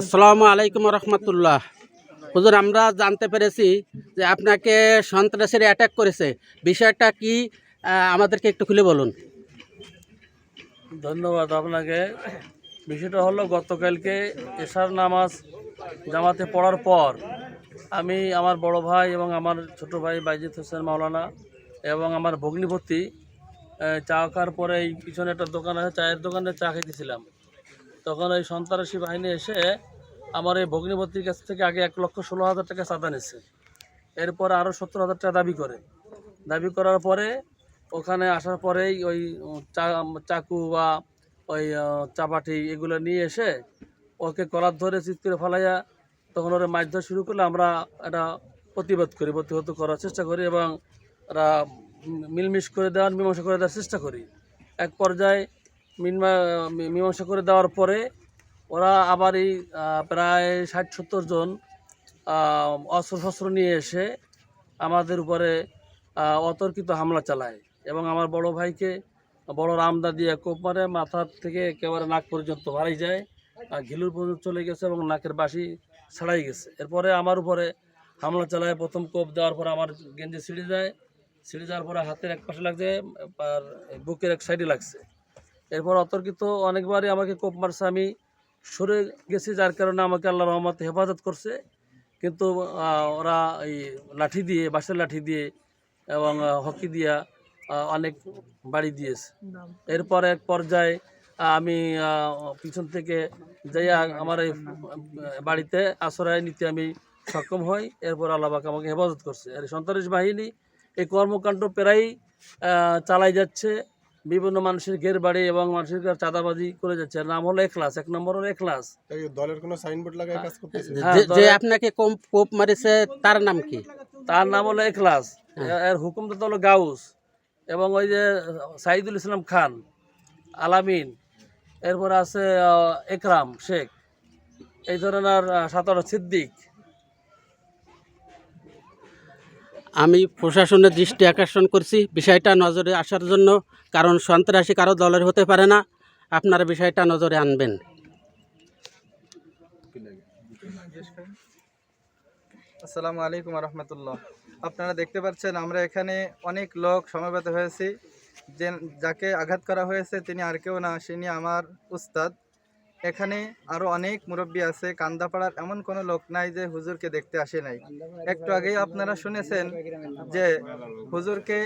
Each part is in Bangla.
আসসালামু আলাইকুম রহমতুল্লাহ। হুজুর, আমরা জানতে পেরেছি যে আপনাকে সন্ত্রাসের অ্যাটাক করেছে। বিষয়টা কি আমাদেরকে একটু খুলে বলুন। ধন্যবাদ আপনাকে। বিষয়টা হলো, গতকালকে এশার নামাজ জামাতে পড়ার পর আমি আমার বড় ভাই এবং আমার ছোট ভাই বাইজিৎ হোসেন মাওলানা এবং আমার ভগ্নিপতি চা খাওয়ার পরে এই পিছনে একটা দোকান আছে, চায়ের দোকানে চা খেতেছিলাম তখন ওই সন্ত্রাসী বাহিনী এসে আমার এই ভগ্নিপতির কাছ থেকে আগে এক লক্ষ ষোলো হাজার টাকা চাঁদা নিচ্ছে এরপর আরও সত্তর হাজার টাকা দাবি করে। দাবি করার পরে ওখানে আসার পরেই ওই চাকু বা ওই চাপাটি এগুলো নিয়ে এসে ওকে কলার ধরে চিৎ করে ফেলাইয়া তখন ওরা মাছ ধরা শুরু করলে আমরা এটা প্রতিবাদ করি, প্রতিহত করার চেষ্টা করি এবং ওরা মিলমিশ করে দেওয়ার মীমাংসা করে দেওয়ার চেষ্টা করি। এক পর্যায়ে মীমাংসা করে দেওয়ার পরে ওরা আবার এই প্রায় ষাট সত্তর জন অস্ত্র শস্ত্র নিয়ে এসে আমাদের উপরে অতর্কিত হামলা চালায়। এবং আমার বড় ভাইকে, বড় রামদা দিয়ে কোপ মারে মাথা থেকে একেবারে নাক পর্যন্ত ভাড়াই যায় ঘিলুর পর্যন্ত চলে গেছে এবং নাকের বাসি ছাড়াই গেছে। এরপরে আমার উপরে হামলা চালায়, প্রথম কোপ দেওয়ার পরে আমার গেঞ্জি ছিঁড়ে যায়, ছিঁড়ে যাওয়ার পরে হাতের এক পাশে লাগছে, আর বুকের এক সাইডে লাগছে। এরপর অতর্কিত অনেকবারই আমাকে কোপ মারছে, আমি সরে গেছি, যার কারণে আমাকে আল্লাহ রহমত হেফাজত করছে। কিন্তু ওরা এই লাঠি দিয়ে, বাঁশের লাঠি দিয়ে এবং হকি দিয়া অনেক বাড়ি দিয়েছে। এরপর এক পর্যায়ে আমি পিছন থেকে যাইয়া আমার এই বাড়িতে আশ্রয় নিতে আমি সক্ষম হই। এরপর আল্লাহবাক আমাকে হেফাজত করছে। আর সন্ত্রাস বাহিনী এই কর্মকাণ্ড প্রায়ই চালাই যাচ্ছে। বিভিন্ন মানুষের ঘের বাড়ি এবং মানুষের চাঁদাবাজি করে যাচ্ছে। নাম হলো এখলাস এক নম্বর হলো এখলাস। দলের কোনো সাইনবোর্ড লাগায় কাজ করতেছে? যে- হ্যাঁ, যে- আপনাকে কোপ- কোপ মারিছে তার নাম কি? তার নাম হলো এখলাস। এর হুকুমদাতা হলো গাউস এবং ওই যে সাইদুল ইসলাম খান আলামিন এরপর আছে আহ, একরাম শেখ। এই ধরনের সাতারা সিদ্দিক। আমি প্রশাসনের দৃষ্টি আকর্ষণ করছি। বিষয়টা নজরে আসার জন্য, কারণ সন্ত্রাসী কারও দলের হতে পারে না। আপনারা বিষয়টা নজরে আনবেন। আসসালামু আলাইকুম রহমতুল্লাহ। আপনারা দেখতে পাচ্ছেন, আমরা এখানে অনেক লোক সমবেত হয়েছি। যে, যাকে আঘাত করা হয়েছে, তিনি আর কেউ না তিনি আমার উস্তাদ। এখানে আরও অনেক মুরব্বী আছে কান্দাপাড়ার এমন কোনো লোক নাই যে হুজুরকে দেখতে আসে নাই। একটু আগেই আপনারা শুনেছেন যে হুজুরকে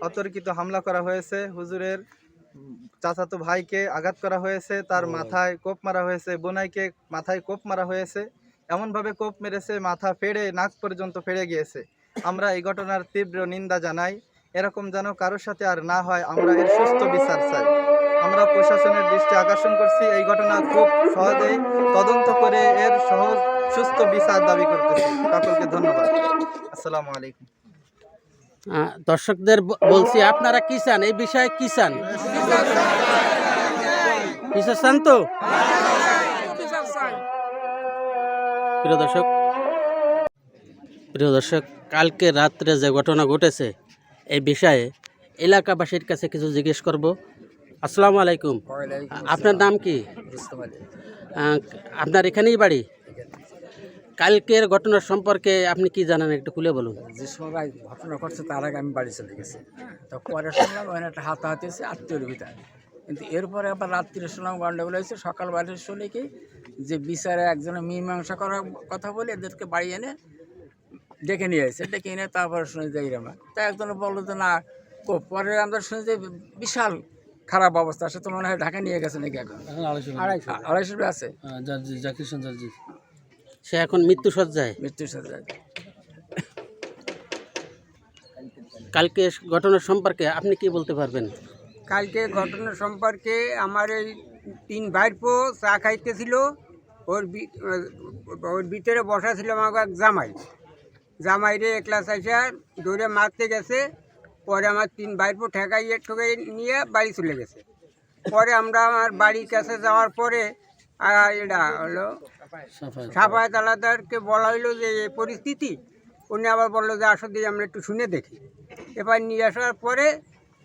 অতর্কিত হামলা করা হয়েছে হুজুরের চাচাতো ভাইকে আঘাত করা হয়েছে তার মাথায় কোপ মারা হয়েছে বোনাইকে মাথায় কোপ মারা হয়েছে এমনভাবে কোপ মেরেছে মাথা ফেড়ে নাক পর্যন্ত ফেড়ে গিয়েছে। আমরা এই ঘটনার তীব্র নিন্দা জানাই এরকম যেন কারোর সাথে আর না হয় আমরা এর সুস্থ বিচার চাই। আমরা প্রশাসনের দৃষ্টি আকর্ষণ করছি। এই ঘটনা খুব সহজেই তদন্ত করে এর সহজ, সুস্থ বিচার দাবি করতেছি। সকলকে ধন্যবাদ। আসসালামু আলাইকুম। দর্শকদের বলছি, আপনারা কি চান? এই বিষয়ে কি চান? চান তো? প্রিয় দর্শক প্রিয় দর্শক, কালকে রাত্রে যে ঘটনা ঘটেছে, এই বিষয়ে এলাকাবাসীর কাছে কিছু জিজ্ঞেস করব। আসসালামু আলাইকুম। আপনার নাম কি? আপনার এখানেই বাড়ি? কালকের ঘটনা সম্পর্কে আপনি কি জানেন একটু খুলে বলুন। যে সবাই ঘটনা ঘটছে তার আগে আমি বাড়ি চলে গেছি। তো পরে শুনলাম ওখানে একটা হাতাহাতি হয়েছে আত্মীয়র ভিতরে। কিন্তু এরপরে আবার রাত্রিরে শুনলাম গন্ডগোল হয়েছে সকাল বাড়ি শুনে কি যে বিচারে একজনের মীমাংসা করার কথা বলে এদেরকে বাড়ি এনে ডেকে নিয়ে আসে। ডেকে এনে তারপরে শুনে যে এইরকম তা একজনে বলল যে না পরে আমরা শুনে যে বিশাল খারাপ অবস্থা সে তো মনে হয় ঢাকা নিয়ে গেছে নাকি এখন? আড়াইশো আড়াইশো আছে? জাকির হোসেন সে এখন মৃত্যু সজ্জায় মৃত্যুর সাথে কালকে ঘটনা সম্পর্কে আপনি কি বলতে পারবেন? কালকে ঘটনা সম্পর্কে আমার এই তিন ভাইপো চা খাইতেছিল ওর ওর ভিতরে বসা ছিল আমার এক জামাই। জামাইরে একলা চাইসা দৌড়ে মারতে গেছে পরে আমার তিন ভাইপো ঠেকাইয়ে ঠেকাই নিয়ে বাড়ি চলে গেছে। পরে আমরা আমার বাড়ির কাছে যাওয়ার পরে এটা হলো সাফায়াত আলাদারকে বলা হইল যে এই পরিস্থিতি? উনি আবার বলল যে আসো দিয়ে আমরা একটু শুনে দেখি। এবার নিয়ে আসার পরে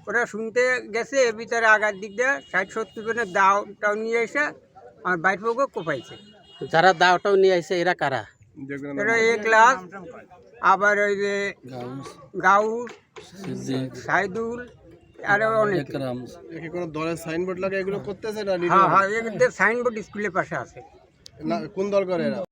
ওরা শুনতে গেছে এর ভিতরে আগার দিক দিয়ে ষাট সত্তর জনের দাও টাও নিয়ে এসে আমার বাইরপোকে কোপাইছে। যারা দাওটাও নিয়ে আইছে এরা কারা? এটা এ ক্লাস আবার ওই যে গাউস সাইদুল আরও অনেক। একে কোনো দলের সাইনবোর্ড লাগে এগুলো করতেছে না হ্যাঁ হ্যাঁ এদের সাইনবোর্ড স্কুলের পাশে আছে। না কোন দল করে এরা?